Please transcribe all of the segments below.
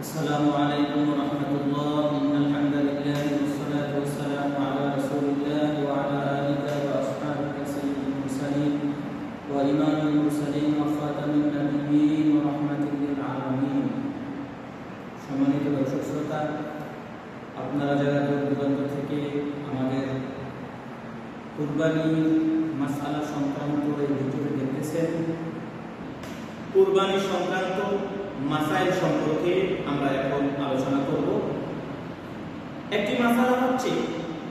السلام عليكم ورحمة الله إن الحمد لله والصلاة والسلام على رسول الله وعلى آله وأصحابه سيد المرسلين وإمام المرسلين وخاتم النبيين ورحمة للعالمين সম্মানিত দর্শক শ্রোতা আপনারা যারা দূর দূরান্ত থেকে আমাদের কুরবানি মাসালা সংক্রান্ত এই ভিডিওটি দেখতেছেন কুরবানি সংক্রান্ত মাসাইল সম্পর্কে আমরা এখন আলোচনা করব। একটি মাসালা হচ্ছে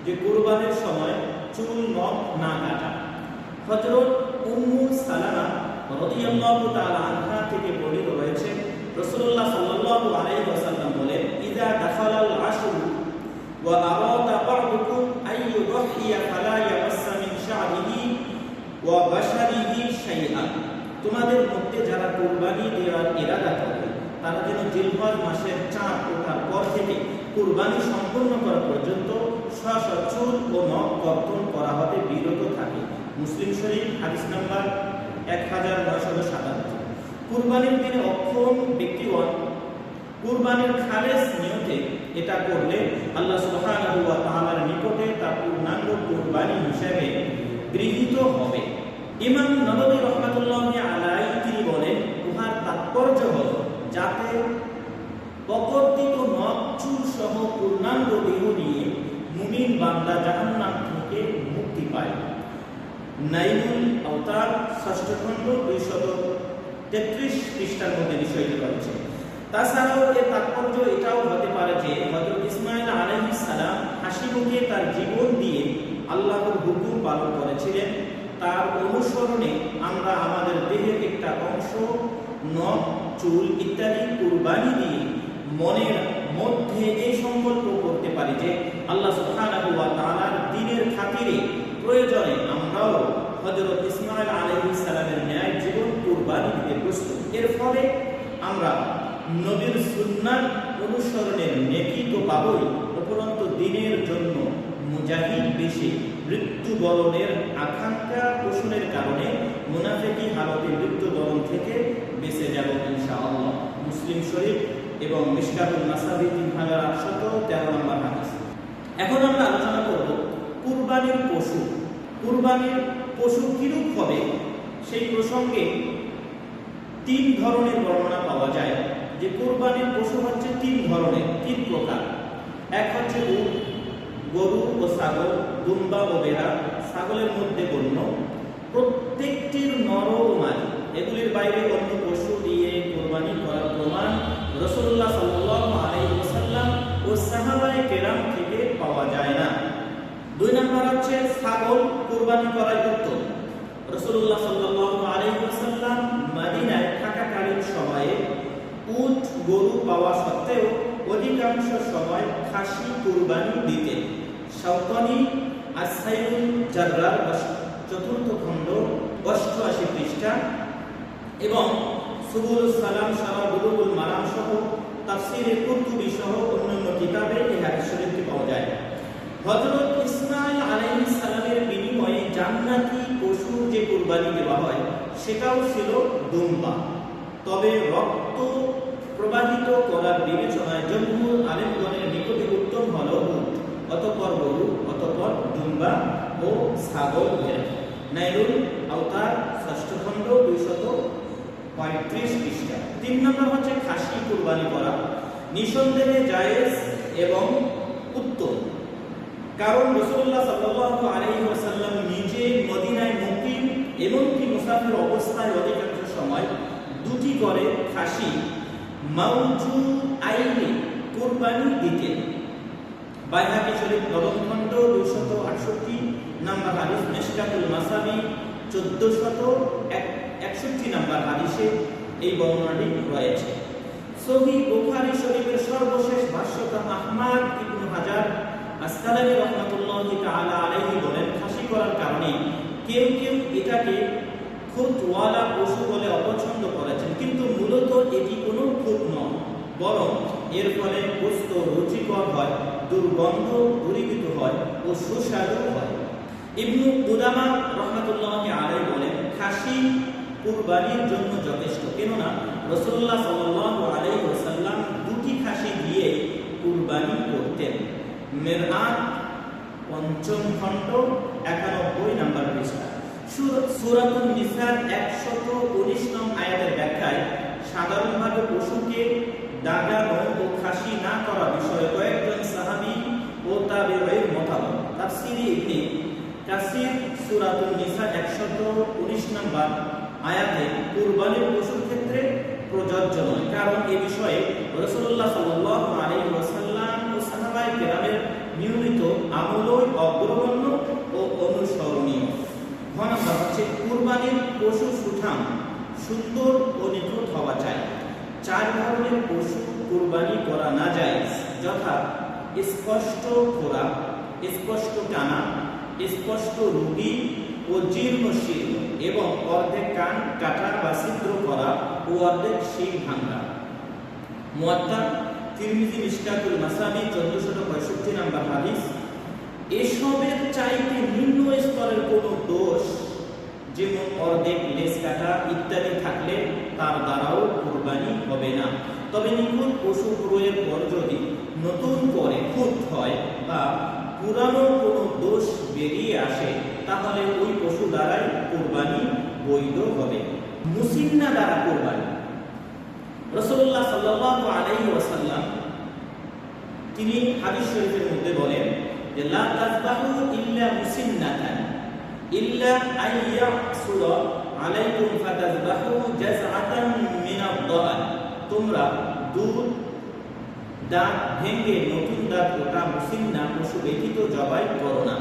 যে কুরবানির সময় চুল নখ না কাটা। হযরত উম্মু সালামা রাদিয়াল্লাহু তাআলা আনহা থেকে বর্ণিত রয়েছে রাসূলুল্লাহ সাল্লাল্লাহু আলাইহি ওয়াসাল্লাম বলেন ইযা দাখালাল আশর ওয়া আরাদা বা'দুকুম আন ইউদহিয়া ফালা ইয়ামাসসা মিন শা'রিহি ওয়া বাশারিহি শাইআন তোমাদের মধ্যে যারা কুরবানি দেওয়ার ইরাদা করে তারা যেন জিলহজ মাসের চাঁদ ওঠার পর থেকে কুরবানি সম্পূর্ণ করা পর্যন্ত স্ব ও নখ কর্তন করা হতে বিরত থাকে। মুসলিম শরীফ, হাদিস নাম্বার এক হাজার নয়শত সাতাত্তর। কুরবানির দিনে অক্ষম ব্যক্তিগণ কুরবানির খালেস নিয়তে এটা করলে আল্লাহ সুবহানাহু ওয়া নিকটে তা পূর্ণাঙ্গ কুরবানি হিসেবে গৃহীত হবে। ইমাম নববী রহমাতুল্লাহ আলাই তিনি বলেন, উহার তাৎপর্য যাতে অকর্তিত নখ সহ পূর্ণাঙ্গ দেহ নিয়ে মুমিন বান্দা জাহান্নাম থেকে মুক্তি পায়। নাইমুল আওতার ষষ্ঠ খণ্ড দুইশত তেত্রিশ পৃষ্ঠার মধ্যে বিষয়টি রয়েছে। তাছাড়াও এর তাৎপর্য এটাও হতে পারে যে হজরত ইসমাইল আলাইহিস সালাম হাসি মুখে তার জীবন দিয়ে আল্লাহর হুকুম পালন করেছিলেন। তার অনুসরণে আমরা আমাদের দেহের একটা অংশ নখ চুল ইত্যাদি কুরবানি দিয়ে মনের মধ্যে এই সংকল্প করতে পারি যে আল্লাহ সুবহানাহু ওয়া খাতিরে প্রয়োজনে আমরাও হযরত ইসমাঈল আলাইহিস সালামের ন্যায় জীবন কুরবানি দিতে প্রস্তুত। এর ফলে আমরা নবীর সুন্নাত অনুসরণের নেকি তো পাবই, উপরন্ত দিনের জন্য মুজাহিদ বেশি মৃত্যুবরণের আকাঙ্ক্ষা পোষণের কারণে মুনাফেকি হালতে মৃত্যুবরণ থেকে বেঁচে যাব ইনশাআল্লাহ। মুসলিম শরীফ এবং মিশকাতুল মাসাবি তিন হাজার আটশত তেরো নম্বর হাদিস। এখন আমরা আলোচনা করব কুরবানির পশু। কুরবানির পশু কিরূপ হবে সেই প্রসঙ্গে তিন ধরনের বর্ণনা পাওয়া যায়। যে কুরবানির পশু হচ্ছে তিন ধরনের, তিন প্রকার। এক হচ্ছে উট, গরু ও ছাগল, দুম্বা ও বেড়া, ছাগলের মধ্যে গণ্য প্রত্যেকটির নর ও মাঝি। ছাগল কোরবানি করাই উত্তম রসুল্লাহ সাল্লাহ আলাইসাল্লাম মাদিনায় থাকাকালীন সময়ে উট, গরু পাওয়া সত্ত্বেও অধিকাংশ সময় খাসি কুরবানি দিতেন। সাউতানি আসাইল, জাররার চতুর্থ খণ্ড, অষ্টআশি পৃষ্ঠা এবং সুবুল সালাম সারা বুলুবুল মারাম সহ তাফসিরে কুরতুবি সহ অন্যান্য কিতাবে এই হাদিস শরীফটি পাওয়া যায় হযরত ইসমাঈল আলাইহিস বিনিময়ে জান্নাতি পশুর যে কুরবানি দেওয়া হয়, সেটাও ছিল দুম্বা। তবে রক্ত প্রবাহিত করার বিবেচনায় জম্মুর আলেমগণের নিকটে উত্তম হল উট, অতপর গরু, অতপর দুম্বা ও ছাগল নাইরুল আওতার ষষ্ঠ খণ্ড, দুইশত পঁয়ত্রিশ পৃষ্ঠা। তিন নম্বর হচ্ছে খাসি কুরবানি করা। নিঃসন্দেহে জায়েজ এবং উত্তম। কারণ রসুল্লাহ আলাইহি ওয়াসাল্লাম নিজে মদিনায় মুকিম এমনকি মুসাফির অবস্থায় অধিকাংশ সময় দুটি করে খাসি, মাউজু আইনে কুরবানি দিতেন। বাইহাকি শরীফ নবম খণ্ড দুইশত আটষট্টি নাম্বার হাদিস, মেশকাতুল মাসাবি চোদ্দশত একষট্টি নাম্বার হাদিসে এই বর্ণনাটি রয়েছে। সহি বুখারী শরীফের সর্বশেষ ভাষ্যতা আহমাদ ইবনু হাজার আসকালানি রহমাতুল্লাহি তাআলা আলাইহি বলেন খাসি করার কারণে কেউ কেউ এটাকে খুঁতওয়ালা পশু বলে অপছন্দ করেছেন, কিন্তু মূলত এটি কোনো খুঁত নয়, বরং এর ফলে গোস্ত রুচিকর হয়, দুর্গন্ধ দূরীভূত হয় ও সুস্বাদু হয়। ইবনু উদামা রহমাতুল্লাহ আলাই বলেন খাসি কুরবানির জন্য যথেষ্ট, কেননা রসুল্লাহ সাল্লাল্লাহু আলাইহি ওয়াসাল্লাম দুটি মেরআত পঞ্চম খণ্ড, একানব্বই নাম্বার পৃষ্ঠা। সূর- সূরাতুন নিসার একশত উনিশ নং আয়াতের ব্যাখ্যায় সাধারণভাবে পশুকে দাগানো ও খাসি না করা বিষয়ে কয়েকজন সাহাবী ও তাবেঈর মতামত। তাফসীরে ইবনে কাসির সূরাতুন নিসা 119 নম্বর আয়াতে কুরবানির পশুর ক্ষেত্রে প্রযোজ্য নয়, কারণ এ বিষয়ে রাসূলুল্লাহ সাল্লাল্লাহু আলাইহি ওয়াসাল্লাম ও সাহাবায়ে কেরামের নিয়মিত আমলই অগ্রগণ্য ও অনুসরণীয় ঘ নম্বর হচ্ছে কুরবানির পশু সুঠাম সুন্দর ও নিখুঁত হওয়া চাই। চার ধরনের পশু কোরবানি করা না যায়। যথা স্পষ্ট খোরা, স্পষ্ট টানা স্পষ্ট রুগী ও জীর্ণ শীর্ণ এবং অর্ধেক কান, কাটা বা ছিদ্র করা ও অর্ধেক শির ভাঙ্গা। মুয়াত্তা, তিরমিজি, মিশকাতুল মাসাবি, চোদ্দশত পঁয়ষট্টি নাম্বার হাদিস। এসবের চাইতে নিম্ন স্তরের কোনো দোষ যেমন অর্ধেক লেস কাটা ইত্যাদি থাকলে তার দ্বারাও কোরবানি হবে না। তবে নিখুঁত পশু ক্রয়ের পর যদি নতুন করে খুঁত হয় বা পুরানো কোনো দোষ বেরিয়ে আসে, তাহলে ওই পশু দ্বারাই কোরবানি বৈধ হবে। মুসিন্না দ্বারা কোরবানি? রসুল্লাহ সাল্লাল্লাহু আলাইহি ওয়াসাল্লাম তিনি হাদিস শরীফের মধ্যে বলেন যে, লা তাযবাহু ইল্লা মুসিন্নাতান। ইল্লা আইয়াসুর আলাইকুম ফাতাযবাহু জাযআতান মিন আদ-দাল তোমরা দুধ, দাঁত ভেঙে নতুন দাঁত ওটা মুসিন্না পশু ব্যতীত জবাই করো না।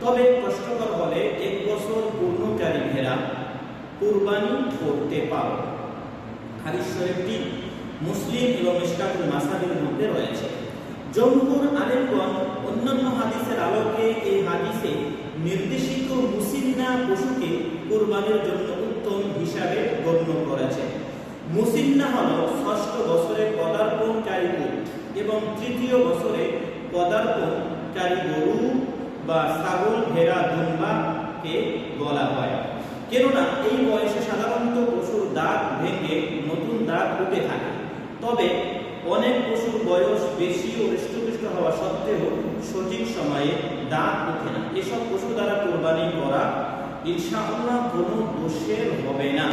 তবে কষ্টকর হলে এক বছর পূর্ণকারী ভেড়া কুরবানি করতে পারো। হাদিস শরীফটি মুসলিম এবং মিশকাতুল মাসাবির মধ্যে রয়েছে। জমহুর আলেমগণ অন্যান্য হাদিসের আলোকে এই হাদিসে নির্দেশিত মুসিন্না পশুকে কুরবানির জন্য উত্তম হিসাবে গণ্য করেছে। মুসিন্না হল ষষ্ঠ বছরে পদার্পণকারী উট এবং তৃতীয় বছরে পদার্পণকারী গরু বা ছাগল, ভেড়া, দুম্বাকে বলা হয়। কেননা এই বয়সে সাধারণত পশুর দাঁত ভেঙে নতুন দাঁত উঠে থাকে। তবে অনেক পশুর বয়স বেশি ও হৃষ্টপুষ্ট হওয়া সত্ত্বেও সঠিক সময়ে দাঁত ওঠে না। এসব পশু দ্বারা কোরবানি করা ইনশাআল্লাহ কোনো দোষের হবে না।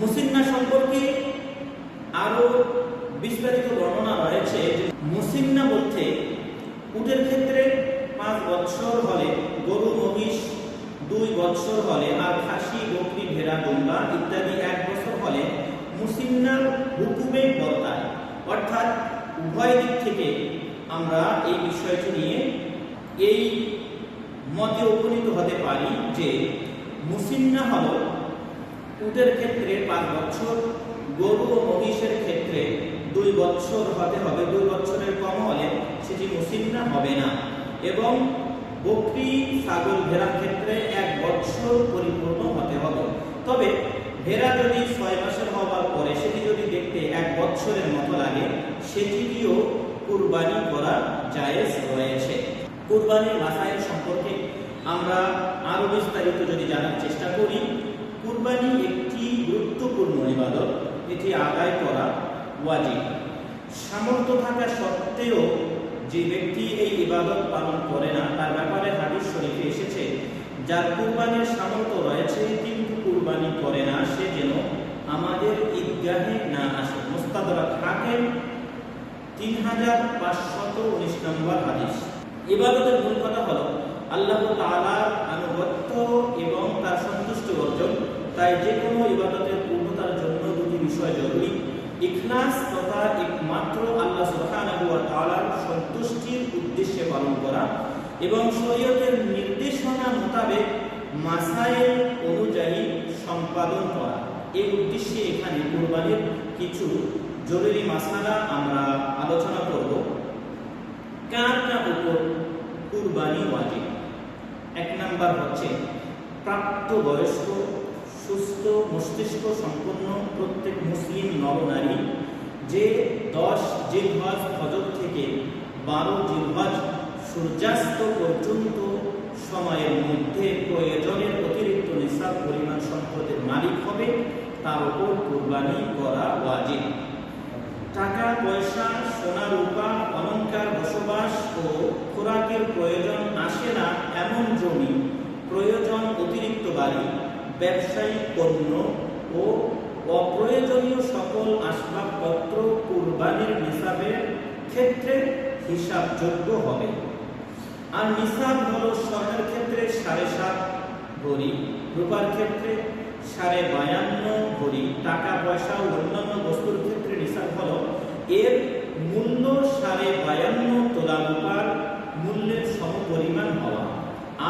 মুসিন্না সম্পর্কে আরও বিস্তারিত বর্ণনা রয়েছে মুসিন্না বলতে উটের ক্ষেত্রে পাঁচ বৎসর হলে, গরু, মহিষ দুই বৎসর হলে, আর খাসি, বকরি, ভেড়া, দুম্বা ইত্যাদি এক বছর হলে মুসিন্নার হুকুমে বর্তায় অর্থাৎ উভয় দিক থেকে আমরা এই বিষয়টি নিয়ে এই মতে উপনীত হতে পারি যে মুসিন্না হল উটের ক্ষেত্রে পাঁচ বছর, গরু ও মহিষের ক্ষেত্রে দুই বছর হতে হবে। দুই বছরের কম হলে সেটি মুসিন্না হবে না। এবং বকরি ছাগল ভেড়ার ক্ষেত্রে এক বছর পরিপূর্ণ হতে হবে। তবে ভেড়া যদি ছয় মাসের হওয়ার পরে সেটি যদি দেখতে এক বছরের মতো লাগে সেটিও কুরবানি করা জায়েজ রয়েছে। কুরবানির মাসাইল সম্পর্কে আমরা আরও বিস্তারিত যদি জানার চেষ্টা করি, কুরবানি একটি গুরুত্বপূর্ণ ইবাদত। এটি আদায় করা ওয়াজিব। সামর্থ্য থাকা সত্ত্বেও যে ব্যক্তি এই ইবাদত পালন করে না, তার ব্যাপারে হাদিস শরীফে এসেছে, যার কুরবানির সামর্থ্য রয়েছে, কিন্তু কুরবানি করে না, সে যেন আমাদের ঈদগাহে না আসে। মোস্তাদরা হাকিম তিন হাজার পাঁচশত উনিশ নম্বর হাদিস। ইবাদতের মূল কথা হলো, আল্লাহ তাআলার আনুগত্য এবং তার সন্তুষ্টি অর্জন। তাই যে কোনো ইবাদতের পূর্ণতার জন্য দুটি বিষয় জরুরি। ইখলাস তথা একমাত্র আল্লাহ সুবহানাহু ওয়া সন্তুষ্টির উদ্দেশ্যে পালন করা এবং শরীয়তের নির্দেশনা মোতাবেক মাসাইল অনুযায়ী সম্পাদন করা। এই উদ্দেশ্যে এখানে কুরবানির কিছু জরুরি মাসালা আমরা আলোচনা করব কার কার উপর কুরবানি ওয়াজিব। এক নাম্বার হচ্ছে প্রাপ্তবয়স্ক সুস্থ, মস্তিষ্ক সম্পন্ন প্রত্যেক মুসলিম নরনারী যে দশ জিলহজ ফজর থেকে বারো জিলহজ সূর্যাস্ত পর্যন্ত সময়ের মধ্যে প্রয়োজনের অতিরিক্ত নিসাব পরিমাণ সম্পদের মালিক হবে, তার উপর কুরবানি করা ওয়াজিব। টাকা, পয়সা, সোনা, রূপা, অলংকার, বসবাস ও খোরাকের প্রয়োজন আসে না এমন জমি। প্রয়োজন অতিরিক্ত বাড়ি, ব্যবসায়িক পণ্য ও অপ্রয়োজনীয় সকল আসবাবপত্র কুরবানির নিসাবের ক্ষেত্রে হিসাবযোগ্য হবে। আর নিসাব হলো স্বর্ণের ক্ষেত্রে সাড়ে সাত ভরি, রূপার ক্ষেত্রে সাড়ে বায়ান্ন ভরি। টাকা, পয়সা ও অন্যান্য বস্তুর ক্ষেত্রে নিসাব হলো, এর মূল্য সাড়ে বায়ান্ন তোলা রূপার মূল্যের সমপরিমাণ হওয়া।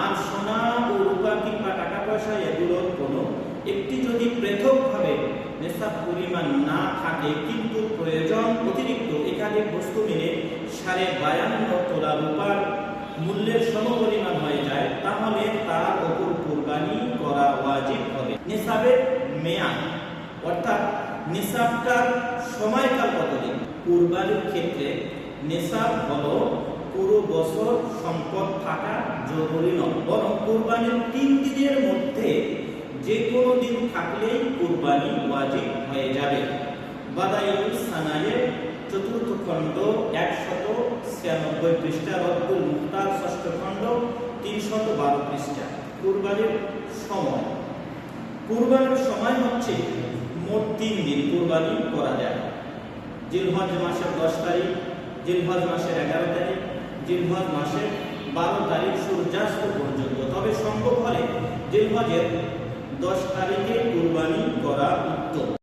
আর সোনা ও রূপা কিংবা টাকা পয়সা এগুলোর কোনো। একটি যদি পৃথকভাবে নেশাব পরিমাণ না থাকে কিন্তু প্রয়োজন অতিরিক্ত একাধিক বস্তু মিলে সাড়ে বায়ান্ন তোলা রূপার মূল্যের সমপরিমাণ হয়ে যায়, তাহলে তার ওপর কোরবানি করা ওয়াজিব হবে। নিসাবের মেয়াদ, অর্থাৎ নিসাবটার সময়কাল কতদিন? কোরবানির ক্ষেত্রে নিসাব হলো পুরো বছর সম্পদ থাকা জরুরি নয়। বরং কোরবানির তিন দিনের মধ্যে যে কোনো দিন থাকলেই কোরবানি ওয়াজিব হয়ে যাবে। বাদাইল সানায়ের চতুর্থ খণ্ড একশত ছিয়ানব্বই পৃষ্ঠা রব্দুল মুক্তার ষষ্ঠ খণ্ড তিনশত বারো পৃষ্ঠা। কুরবানির সময়। কুরবানির সময় হচ্ছে মোট তিন দিন কোরবানি করা যায়। জিলহজ মাসের দশ তারিখ, জিলহজ মাসের এগারো তারিখ, জিলহজ মাসের বারো তারিখ সূর্যাস্ত পর্যন্ত। তবে সম্ভব হলে জিলহজের দশ তারিখে কোরবানি করা উত্তম।